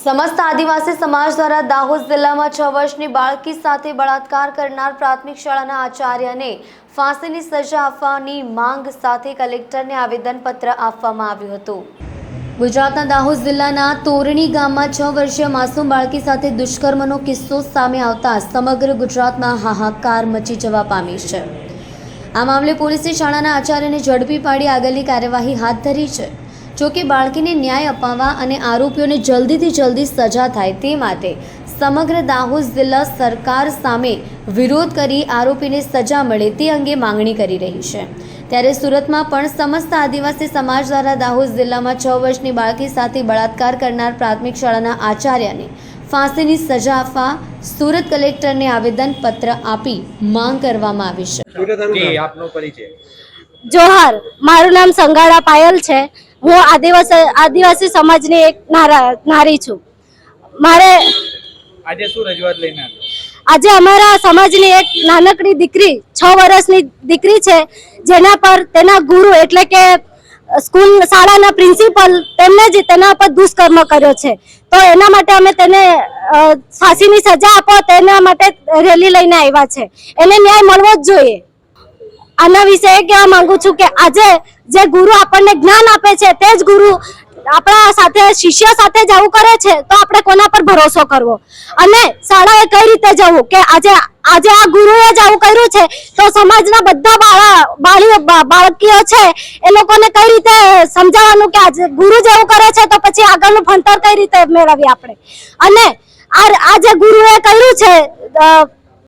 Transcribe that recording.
સમસ્ત આદિવાસી સમાજ દ્વારા દાહોદ જિલ્લામાં છ વર્ષની બાળકી સાથે બળાત્કાર કરનાર પ્રાથમિક શાળાના આચાર્યને ફાંસીની સજા આપવાની માંગ સાથે કલેક્ટરને આવેદનપત્ર આપવામાં આવ્યું હતું. ગુજરાતના દાહોદ જિલ્લાના તોરણી ગામમાં છ વર્ષીય માસૂમ બાળકી સાથે દુષ્કર્મનો કિસ્સો સામે આવતા સમગ્ર ગુજરાતમાં હાહાકાર મચી જવા પામી છે. આ મામલે પોલીસે શાળાના આચાર્યને ઝડપી પાડી આગળની કાર્યવાહી હાથ ધરી છે. જોકે બાળકીને ન્યાય અપાવવા અને આરોપીઓને જલ્દીથી જલ્દી સજા થાય તે માટે સમગ્ર દાહોદ જિલ્લા સરકાર સામે વિરોધ કરી આરોપીને સજા મળે તે અંગે માંગણી કરી રહી છે. ત્યારે સુરતમાં પણ સમસ્ત આદિવાસી સમાજ દ્વારા દાહોદ જિલ્લામાં છ વર્ષની બાળકી સાથે બળાત્કાર કરનાર પ્રાથમિક શાળાના આચાર્યને ફાંસીની સજા આપવા સુરત કલેક્ટરને આવેદનપત્ર આપી માંગ કરવામાં આવી છે. જી જોહર મારું નામ સંગાડા પાયલ છે. હું આદિવાસી આદિવાસી સમાજની એક નારા છું. મારે આજે શું રજૂઆત લઈને આજે અમારા સમાજની એક નાનકડી દીકરી છ વર્ષની દીકરી છે જેના પર તેના ગુરુ એટલે કે સ્કૂલ શાળાના પ્રિન્સિપલ તેમને જ તેના પર દુષ્કર્મ કર્યો છે. તો એના માટે અમે તેને ફાંસીની સજા આપો તેના માટે રેલી લઈને આવ્યા છે. એને ન્યાય મળવો જ જોઈએ. આના વિશે એ કહેવા માંગુ છું કે આજે જે ગુરુ આપણને જ્ઞાન આપે છે, તે જ ગુરુ આપણા સાથે, શિષ્ય સાથે જ આવું કરે છે, તો આપણે કોના પર ભરોસો કરવો? અને શાળાએ કઈ રીતે જવું? કે આજે આજે આ ગુરુએ જ આવું કર્યું છે, તો સમાજના બધા બાળા, બાળીઓ બાળકીઓ છે, એ લોકોને કઈ રીતે સમજાવવાનું કે આજે ગુરુ જેવું કરે છે, તો પછી આગળનું ભણતર કઈ રીતે મેળવીએ આપણે? અને આ આજે જે ગુરુએ કર્યું છે